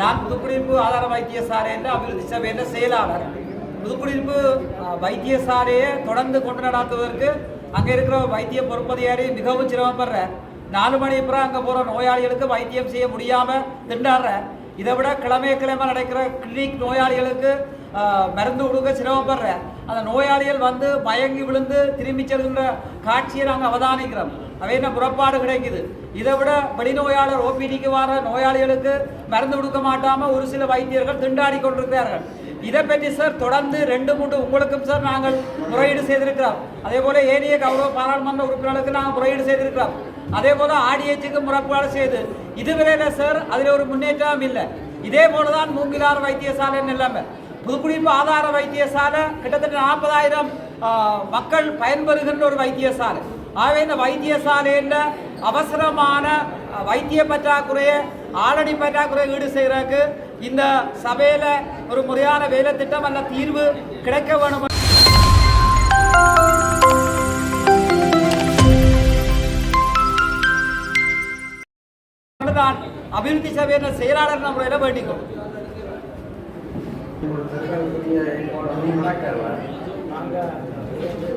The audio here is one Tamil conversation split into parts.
நான் புதுக்குடியிருப்பு ஆதார வைத்தியசாலையின் அபிவிருத்தி சபையின் செயலாளர். புதுக்குடியிருப்பு வைத்தியசாலையை தொடர்ந்து கொண்டு நடாத்துவதற்கு அங்கே இருக்கிற வைத்திய பொறுப்பதிகாரி மிகவும் சிரமப்படுற. நாலு மணி அப்புறம் அங்கே போகிற நோயாளிகளுக்கு வைத்தியம் செய்ய முடியாமல் திண்டாடுற. இதை விட கிழமை கிழமை நடக்கிற கிளினிக் நோயாளிகளுக்கு மருந்து கொடுக்க சிரமப்படுற. அந்த நோயாளிகள் வந்து மயங்கி விழுந்து திரும்பி செல்கின்ற காட்சியை நாங்கள் அவதானிக்கிறோம். அவை என்ன புறப்பாடு கிடைக்குது? இதை விட வெளிநோயாளர் ஓபிடிக்கு வர நோயாளிகளுக்கு மருந்து கொடுக்க மாட்டாமல் ஒரு சில வைத்தியர்கள் திண்டாடி கொண்டிருக்கிறார்கள். இதை பற்றி சார் தொடர்ந்து ரெண்டு மூன்று உங்களுக்கும் சார் நாங்கள் முறையீடு செய்திருக்கிறோம். அதே போல ஏனைய கௌரவ பாராளுமன்ற உறுப்பினர்களுக்கு நாங்கள் முறையீடு செய்திருக்கிறோம். அதே போல ஆடிஎச்சுக்கு முறைப்பாடு செய்து இதுவரையில சார் அதில் ஒரு முன்னேற்றம் இல்லை. இதே போலதான் மூங்கிலார் வைத்தியசாலைன்னு இல்லாமல் புதுக்குடிப்பு ஆதார வைத்தியசாலை கிட்டத்தட்ட நாற்பதாயிரம் மக்கள் பயன்பெறுகின்ற ஒரு வைத்தியசாலை. ஆகவே வைத்தியசாலையில் அவசரமான வைத்திய பற்றாக்குறையை ஆளடி பற்றாக்குறையை ஈடு செய்கிறதுக்கு இந்த சபையில் ஒரு முறையான வேலை திட்டம் அல்ல தீர்வு கிடைக்க வேணும்? என்று அபிவிருத்தி சபையின் செயலாளர்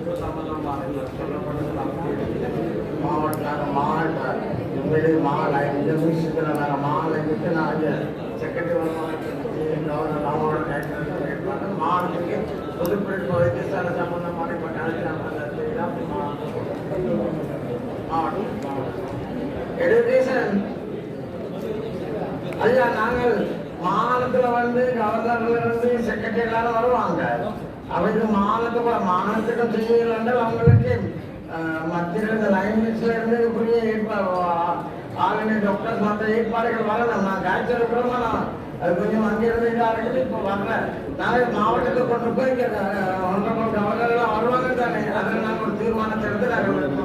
முறையில் வேண்டிக்கொள்கிறேன் மாவட்ட மாவட்ட மாலை நாங்கள் மாலை விட்டு நாங்கள் செக்ரட்டரி கவர்னர் மாவட்ட கேட்கறது மாவட்டத்துக்கு பொதுப்பிடிப்பு வைத்தியசாலை இப்போ மாவட்டம் எடுகேஷன் ஐயா நாங்கள் மாநிலத்துல வந்து கவர்னர்ல இருந்து செக்ரட்டரி எல்லாரும் வருவாங்க அவங்க மாநிலத்துக்கு மாநிலத்துக்கு செய்யலன்னா அவங்களுக்கு அஹ், இந்த லைன்ஸ்ல இருந்து இப்படியே ஏற்பாடு ஆளுநை டாக்டர்ஸ் மற்ற ஏற்பாடுகள் வரணும் நான் காய்ச்சல் இருக்கிறோமா நான் அது கொஞ்சம் அங்கிருந்து இதாக இருக்குது இப்போ வரல நாளை மாவட்டத்துக்கு கொண்டு போய் இங்கே ஒன்றரை கவர்னர் எல்லாம் வருவாங்க தானே அதில் நாங்கள் ஒரு தீர்மானத்தை எடுத்து நாங்கள்